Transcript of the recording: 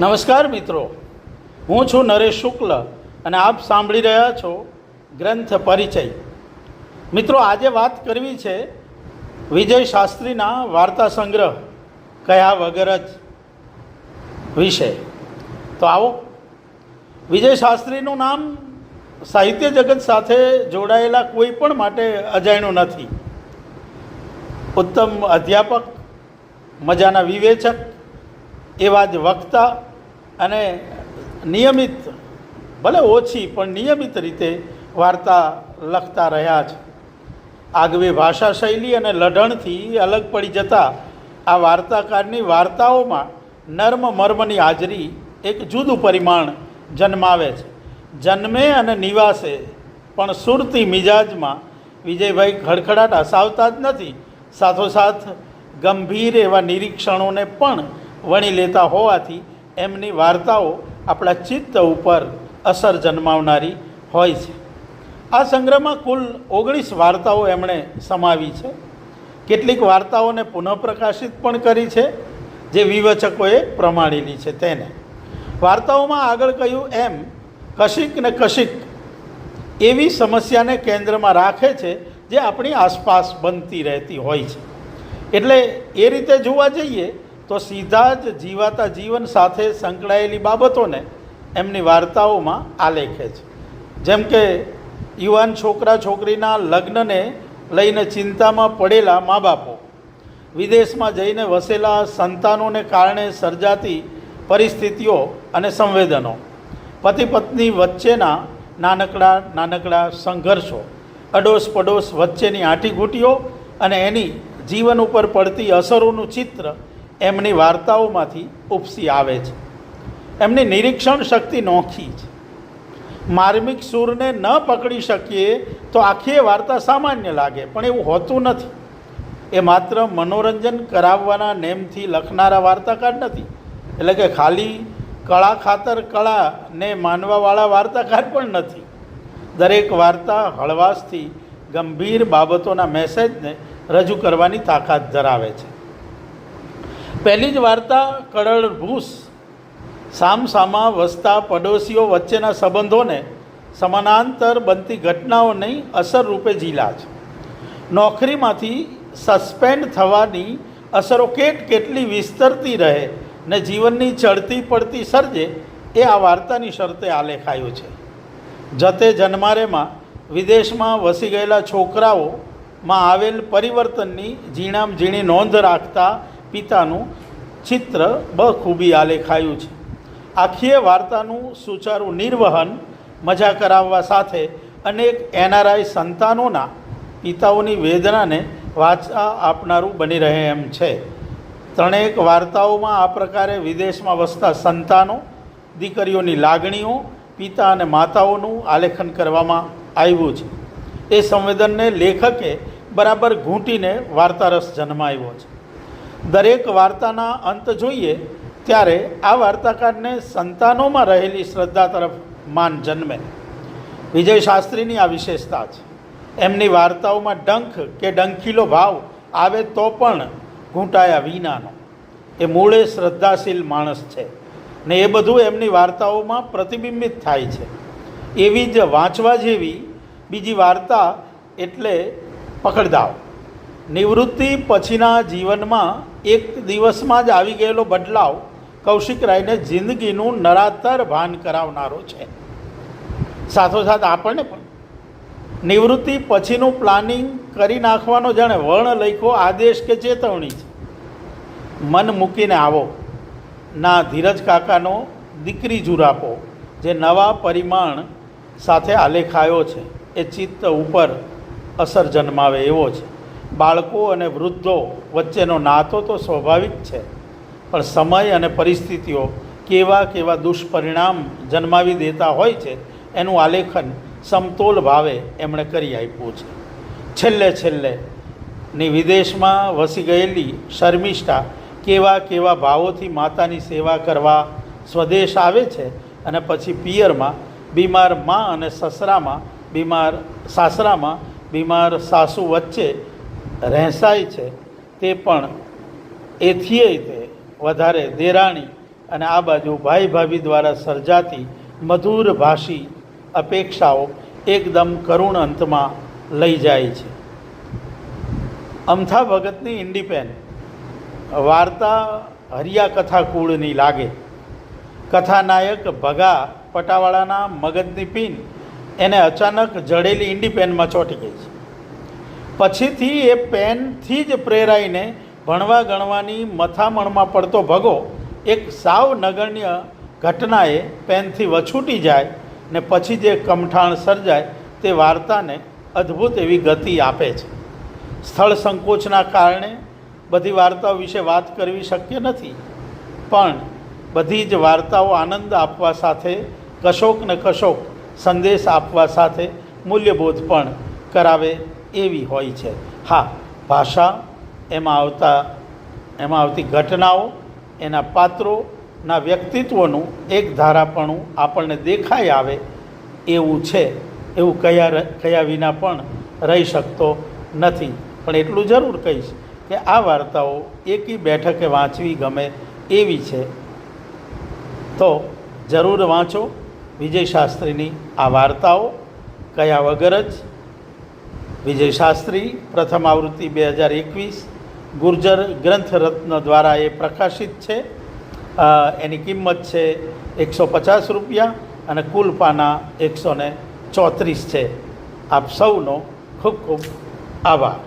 નમસ્કાર મિત્રો. હું છું નરેશ શુક્લ અને આપ સાંભળી રહ્યા છો ગ્રંથ પરિચય. મિત્રો, આજે વાત કરવી છે વિજય શાસ્ત્રીના વાર્તા સંગ્રહ કયા વગર જ વિશે. તો આવો. વિજય શાસ્ત્રીનું નામ સાહિત્ય જગત સાથે જોડાયેલા કોઈ પણ માટે અજાણ્યું નથી. ઉત્તમ અધ્યાપક, મજાના વિવેચક એવા જ વક્તા અને નિયમિત, ભલે ઓછી, પણ નિયમિત રીતે વાર્તા લખતા રહ્યા છે. આગવી ભાષા શૈલી અને લઢણથી અલગ પડી જતા આ વાર્તાકારની વાર્તાઓમાં નર્મ મર્મની હાજરી એક જુદું પરિમાણ જન્માવે છે. જન્મે અને નિવાસે પણ સુરતી મિજાજમાં વિજયભાઈ ખડખડાટ હસાવતા જ નથી. સાથોસાથ ગંભીર એવા નિરીક્ષણોને પણ વણી લેતા હોવાથી એમની વાર્તાઓ આપણા ચિત્ત ઉપર અસર જન્માવનારી હોય છે. આ સંગ્રહમાં કુલ ઓગણીસ વાર્તાઓ એમણે સમાવી છે. કેટલીક વાર્તાઓને પુનઃપ્રકાશિત પણ કરી છે, જે વિવેચકોએ પ્રમાણેલી છે તેને. વાર્તાઓમાં આગળ કહ્યું એમ, કશિક ને કશિક એવી સમસ્યાને કેન્દ્રમાં રાખે છે, જે આપણી આસપાસ બનતી રહેતી હોય છે. એટલે એ રીતે જોવા જઈએ તો સીધા જ જીવાતા જીવન સાથે સંકળાયેલી બાબતોને એમની વાર્તાઓમાં આલેખે છે. જેમ કે યુવાન છોકરા છોકરીના લગ્નને લઈને ચિંતામાં પડેલા મા બાપો વિદેશમાં જઈને વસેલા સંતાનોને કારણે સર્જાતી પરિસ્થિતિઓ અને સંવેદનો, પતિ પત્ની વચ્ચેના નાનકડા નાનકડા સંઘર્ષો, અડોશ પડોશ વચ્ચેની આંટીઘૂંટીઓ અને એની જીવન ઉપર પડતી અસરોનું ચિત્ર એમની વાર્તાઓમાંથી ઉપસી આવે છે. એમની નિરીક્ષણ શક્તિ નોખી છે. માર્મિક સૂરને ન પકડી શકીએ તો આખી એ વાર્તા સામાન્ય લાગે, પણ એવું હોતું નથી. એ માત્ર મનોરંજન કરાવવાના નેમથી લખનારા વાર્તાકાર નથી. એટલે કે ખાલી કળા ખાતર કળાને માનવાવાળા વાર્તાકાર પણ નથી. દરેક વાર્તા હળવાશથી ગંભીર બાબતોના મેસેજને રજૂ કરવાની તાકાત ધરાવે છે. પહેલી જ વાર્તા કડળ ભૂસ. સામસામા વસતા પડોશીઓ વચ્ચેના સંબંધોને સમાનાંતર બનતી ઘટનાઓની અસર રૂપે ઝીલા છે. નોકરીમાંથી સસ્પેન્ડ થવાની અસરો કેટ કેટલી વિસ્તરતી રહે ને જીવનની ચડતી પડતી સર્જે એ આ વાર્તાની શરતે આલેખાયું છે. જતે જન્મારેમાં વિદેશમાં વસી ગયેલા છોકરાઓમાં આવેલ પરિવર્તનની ઝીણામ ઝીણી નોંધ રાખતા પિતાનું ચિત્ર બખૂબી આલેખાયું છે. આખીએ વાર્તાનું સુચારું નિર્વહન, મજા કરાવવા સાથે અનેક એનઆરઆઈ સંતાનોના પિતાઓની વેદનાને વાચા આપનારું બની રહે એમ છે. ત્રણેક વાર્તાઓમાં આ પ્રકારે વિદેશમાં વસતા સંતાનો, દીકરીઓની લાગણીઓ, પિતા અને માતાઓનું આલેખન કરવામાં આવ્યું છે. એ સંવેદનને લેખકે બરાબર ઘૂંટીને વાર્તારસ જન્માવ્યો છે. દરેક વાર્તાના અંત જોઈએ, ત્યારે આ વાર્તાકારને સંતાનોમાં રહેલી શ્રદ્ધા તરફ માન જન્મે. વિજય શાસ્ત્રીની આ વિશેષતા છે. એમની વાર્તાઓમાં ડંખ કે ડંખીલો ભાવ આવે તો પણ ઘૂંટાયા વિનાનો. એ મૂળે શ્રદ્ધાશીલ માણસ છે ને એ બધું એમની વાર્તાઓમાં પ્રતિબિંબિત થાય છે. એવી જ વાંચવા જેવી બીજી વાર્તા એટલે પકડદાવ. નિવૃત્તિ પછીના જીવનમાં એક દિવસમાં જ આવી ગયેલો બદલાવ કૌશિક રાયને જિંદગીનું નરાતર ભાન કરાવનારો છે. સાથોસાથ આપણને પણ. નિવૃત્તિ પછીનું પ્લાનિંગ કરી નાખવાનો જાણે વર્ણ લખ્યો આદેશ કે ચેતવણી છે. મન મૂકીને આવો. ના ધીરજ કાકાનો દીકરી જુરાપો જે નવા પરિમાણ સાથે આલેખાયો છે. એ ચિત્ત ઉપર અસર જન્માવે એવો છે. બાળકો અને વૃદ્ધો વચ્ચેનો નાતો તો સ્વાભાવિક છે, પણ સમય અને પરિસ્થિતિઓ કેવા કેવા દુષ્પરિણામ જન્માવી દેતા હોય છે, એનું આલેખન સમતોલ ભાવે એમણે કરી આપ્યું છે. છેલ્લે છેલ્લે, ની વિદેશમાં વસી ગયેલી શર્મિષ્ઠા કેવા કેવા ભાવોથી માતાની સેવા કરવા સ્વદેશ આવે છે અને પછી પિયરમાં બીમાર મા અને સસરામાં, બીમાર સાસરામાં બીમાર સાસુ વચ્ચે રહેસાય છે, તે પણ એથીય તે વધારે દેરાણી અને આ બાજુ ભાઈ ભાભી દ્વારા સર્જાતી મધુર ભાષી અપેક્ષાઓ એકદમ કરુણ અંતમાં લઈ જાય છે. અમથા ભગતની ઇન્ડિપેન વાર્તા હરિયા કથા કુળની લાગે. કથાનાયક ભગા પટાવાળાના મગજની પીન એને અચાનક જડેલી ઇન્ડિપેનમાં ચોંટી ગઈ છે. પછીથી એ પેનથી જ પ્રેરાઈને ભણવા ગણવાની મથામણમાં પડતો ભગો એક સાવ નગણ્ય ઘટનાએ પેનથી વછૂટી જાય ને પછી જે કમઠાણ સર્જાય તે વાર્તાને અદ્ભુત એવી ગતિ આપે છે. સ્થળ સંકોચના કારણે બધી વાર્તાઓ વિશે વાત કરવી શક્ય નથી. પણ બધી જ વાર્તાઓ આનંદ આપવા સાથે, કશોક ને કશોક સંદેશ આપવા સાથે મૂલ્યબોધ પણ કરાવે એવી હોય છે. હા, ભાષા એમાં આવતા, એમાં આવતી ઘટનાઓ, એના પાત્રોના વ્યક્તિત્વનું એક ધારાપણું આપણને દેખાઈ આવે એવું છે. એવું કયા કયા વિના પણ રહી શકતો નથી. પણ એટલું જરૂર કહીશ કે આ વાર્તાઓ એકી બેઠકે વાંચવી ગમે એવી છે. તો જરૂર વાંચો વિજય શાસ્ત્રીની આ વાર્તાઓ. કયા વગર જ વિજય શાસ્ત્રી પ્રથમ આવૃત્તિ બે હજાર એકવીસ, ગુર્જર ગ્રંથ રત્ન દ્વારા એ પ્રકાશિત છે. એની કિંમત છે એકસો પચાસ રૂપિયા અને કુલ પાના એકસો ચોત્રીસ છે. આપ સૌનો ખૂબ ખૂબ આભાર.